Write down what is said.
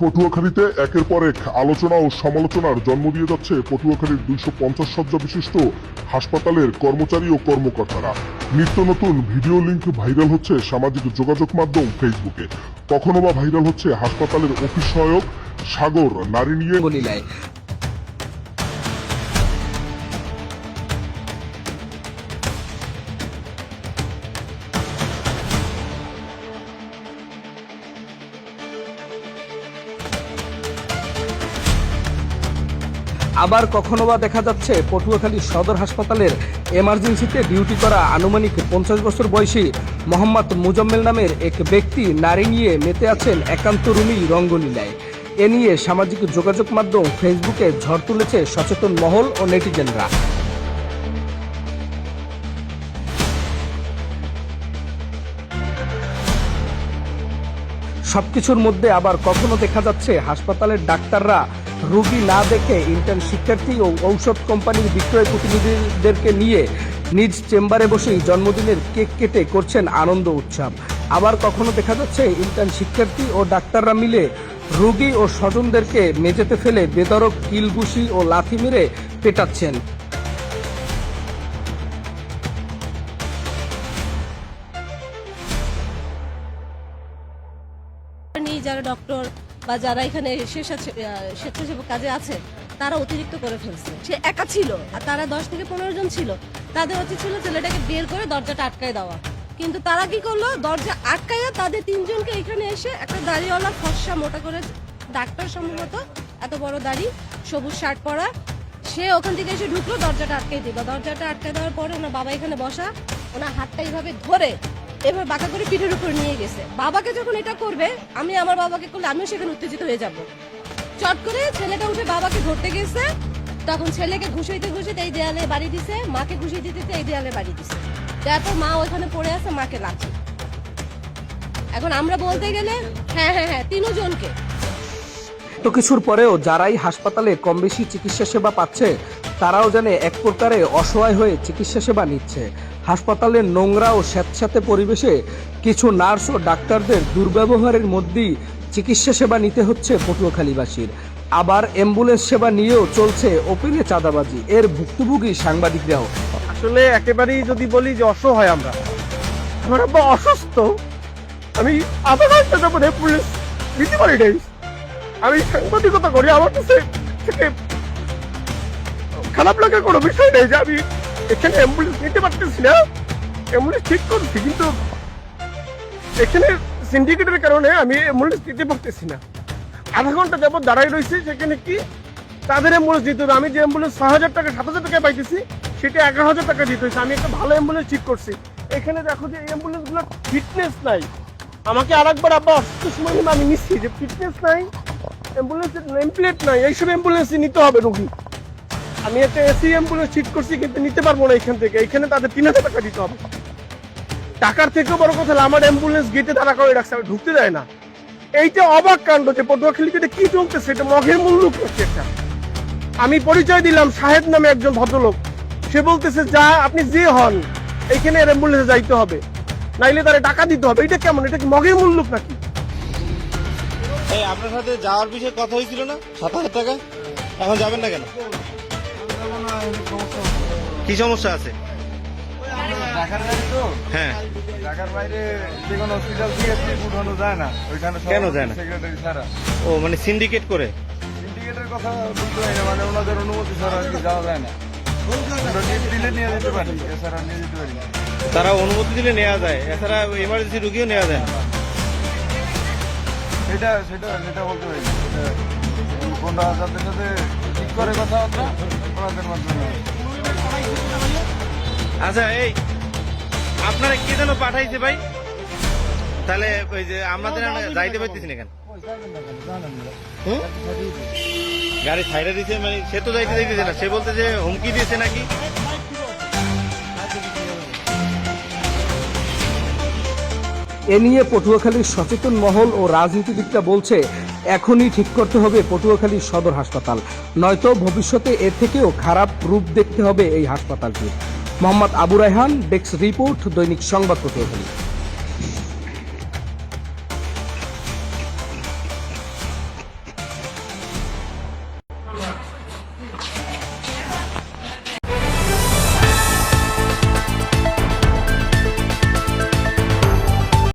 পটুয়াখালীতে একের পর এক আলোচনা ও সমালোচনার জন্ম দিয়ে যাচ্ছে পটুয়াখালীর দুইশো পঞ্চাশ শয্যা বিশিষ্ট হাসপাতালের কর্মচারী ও কর্মকর্তারা। নিত্য নতুন ভিডিও লিঙ্ক ভাইরাল হচ্ছে সামাজিক যোগাযোগ মাধ্যম ফেসবুকে। কখনো বা ভাইরাল হচ্ছে হাসপাতালের অফিস সহায়ক সাগর নারী নিয়ে আবার কখনো বা দেখা যাচ্ছে পটুয়াখালী সদর হাসপাতালের এমার্জেন্সিতে ডিউটি করা আনুমানিক পঞ্চাশ বছর বয়সী মোহাম্মদ মুজাম্মেল নামের এক ব্যক্তি নারী নিয়ে মেতে আছেন একান্ত রুমি রঙ্গলীলায়। এ নিয়ে সামাজিক যোগাযোগ মাধ্যম ফেসবুকে ঝড় তুলেছে সচেতন মহল ও নেটিজেনরা। সবকিছুর মধ্যে আবার কখনো দেখা যাচ্ছে হাসপাতালের ডাক্তাররা রোগী না দেখে ইন্টার্ন শিক্ষার্থী ও ঔষধ কোম্পানির বিক্রয় প্রতিনিধিদেরকে নিয়ে নিজ চেম্বারে বসেই জন্মদিনের কেক কেটে করছেন আনন্দ উৎসব। আবার কখনো দেখা যাচ্ছে ইন্টার্ন শিক্ষার্থী ও ডাক্তাররা মিলে রোগী ও স্বজনদেরকে মেঝেতে ফেলে বেদরক কিলঘুষি ও লাথি মেরে পেটাচ্ছেন। যারা ডক্টর বা যারা এখানে স্বেচ্ছাসেবক কাজে আছে, তারা অতিরিক্ত করে ফেলছে। সে একা ছিল, আর তারা দশ থেকে পনেরো জন ছিল। তাদের হচ্ছে ছিল ছেলেটাকে বের করে দরজাটা আটকায় দেওয়া। কিন্তু তারা কি করল? দরজা আটকাইয়া তাদের তিনজনকে এখানে এসে একটা দাড়িওয়ালা ফর্সা মোটা করে ডাক্তার সম্ভবত, এত বড় দাড়ি, সবুজ শার্ট পরা, সে ওখান থেকে এসে ঢুকলো, দরজাটা আটকাই দিল। দরজাটা আটকাই দেওয়ার পরে ওনার বাবা এখানে বসা, ওনার হাতটা এইভাবে ধরে এবার বাঁকা করে পিঠের উপর নিয়ে গেছে। বাবাকে যখন এটা করবে, আমি আমার বাবাকে করলে আমিও সেখানে উত্তেজিত হয়ে যাব। চট করে ছেলেটা উঠে বাবাকে ধরতে গেছে। তখন ছেলেকে ঘুষাইতে ঘুষাইতে এই দেয়ালে বাড়ি দিছে, মাকে ঘুষিয়ে দিতে এই দেয়ালে বাড়ি দিছে। তারপর মা ওখানে পড়ে আছে, মাকে লাচি এখন আমরা বলতে গেলে হ্যাঁ হ্যাঁ হ্যাঁ তিনজনকে। তো কিছুর পরেও যারাই হাসপাতালে কম বেশি চিকিৎসা সেবা পাচ্ছে, তারাও জানে এক প্রকারে অসহায় হয়ে চিকিৎসা সেবা নিচ্ছে। হাসপাতালের নোংরা ও স্যাঁতস্যাঁতে পরিবেশে কিছু নার্স ও ডাক্তারদের দুর্ব্যবহারের মধ্যেই চিকিৎসা সেবা নিতে হচ্ছে পটুয়াখালীবাসীর। আবার অ্যাম্বুলেন্স সেবা নিয়েও চলছে ওপেনে চাঁদাবাজি। এর ভুক্তভোগী সাংবাদিকরাও আসলে একেবারেই যদি বলি যে অসহায় আমরা। আমার আব্বা অসুস্থ। আমি পুলিশ। আমি সাংবাদিকতা করি, আমার কাছে খারাপ লাগার কোনো বিষয় নেই যে আমি এখানে অ্যাম্বুলেন্স নিতে পারতেছি না। অ্যাম্বুলেন্স ঠিক করছি, কিন্তু এখানে সিন্ডিকেটের কারণে আমি অ্যাম্বুলেন্স দিতে পারতেছি না। আধা ঘণ্টা যাবত দাঁড়াই রয়েছে, সেখানে কি তাদের অ্যাম্বুলেন্স দিতে হবে। আমি যে অ্যাম্বুলেন্স ছয় হাজার টাকা, সাত হাজার টাকা পাইতেছি, সেটা এগারো হাজার টাকা দিতে হয়েছে। আমি একটা ভালো অ্যাম্বুলেন্স ঠিক করছি। এখানে দেখো যে এই অ্যাম্বুলেন্সগুলোর ফিটনেস নাই। আমাকে আর একবার আব্বা অসুস্থ সময় আমি নিচ্ছি যে ফিটনেস নাই অ্যাম্বুলেন্সের নেম প্লেট নাই। এইসব অ্যাম্বুলেন্সই নিতে হবে রুগী। আমি একটা এসি অ্যাম্বুলেন্স ঠিক করছি, কিন্তু নিতে পারব না এখান থেকে। এখানে তাদের তিন হাজার টাকা দিতে হবে। টাকার থেকেও বড় কথা আমার অ্যাম্বুলেন্স গেটে তারা করে রাখছে আমি ঢুকতে দেয় না। এইটা অবাক কাণ্ড যে পটুয়াখালীতে কি চলতেছে এটা মগের মূল্য করছে একটা। আমি পরিচয় দিলাম শাহেদ নামে একজন ভদ্রলোক। সে বলতেছে, যা, আপনি যে হন এইখানে অ্যাম্বুলেন্সে যাইতে হবে। নাইলে তারা টাকা দিতে হবে। এটা কেমন? এটা কি মগের মূল্য নাকি? এই, আপনার সাথে যাওয়ার বিষয়ে কথা হয়েছিল না? সাত হাজার টাকা? এখন যাবেন না কেন? কি সমস্যা আছে? হ্যাঁ। কোনো যায় না। কেন যায় না? সেক্রেটারি ও মানে সিন্ডিকেট করে? সিন্ডিকেটের কথা না মানে ওনাদের অনুমতি ছাড়া আর কি যাওয়া যায় না। দিলে নিয়ে যেতে পারি এছাড়া নিয়ে যেতে পারি তারা অনুমতি দিলে নেওয়া যায় এছাড়া এমার্জেন্সি রুগীও নেওয়া যায় না। সেটা সেটা সেটা বলতে পারি কোনটা যাদের সাথে ঠিক করে কথাবার্তা? মাধ্যমে আচ্ছা এই আপনারা কে যেন পাঠাইছে ভাই? তাহলে ওই যে আমাদের যাইতে পারতেছি না কেন? গাড়ি সাইডে দিছে মানে সে তো যাইতে যাইতেছে না। সে বলতে যে হুমকি দিয়েছে নাকি? এ নিয়ে পটুয়াখালীর সচেতন মহল ও রাজনীতিবিদরা বলছে, এখনই ঠিক করতে হবে পটুয়াখালী সদর হাসপাতাল। নয়তো ভবিষ্যতে এর থেকেও খারাপ রূপ দেখতে হবে এই হাসপাতালটি। মোহাম্মদ আবু রায়হান, ডেস্ক রিপোর্ট, দৈনিক সংবাদ পটুয়াখালী।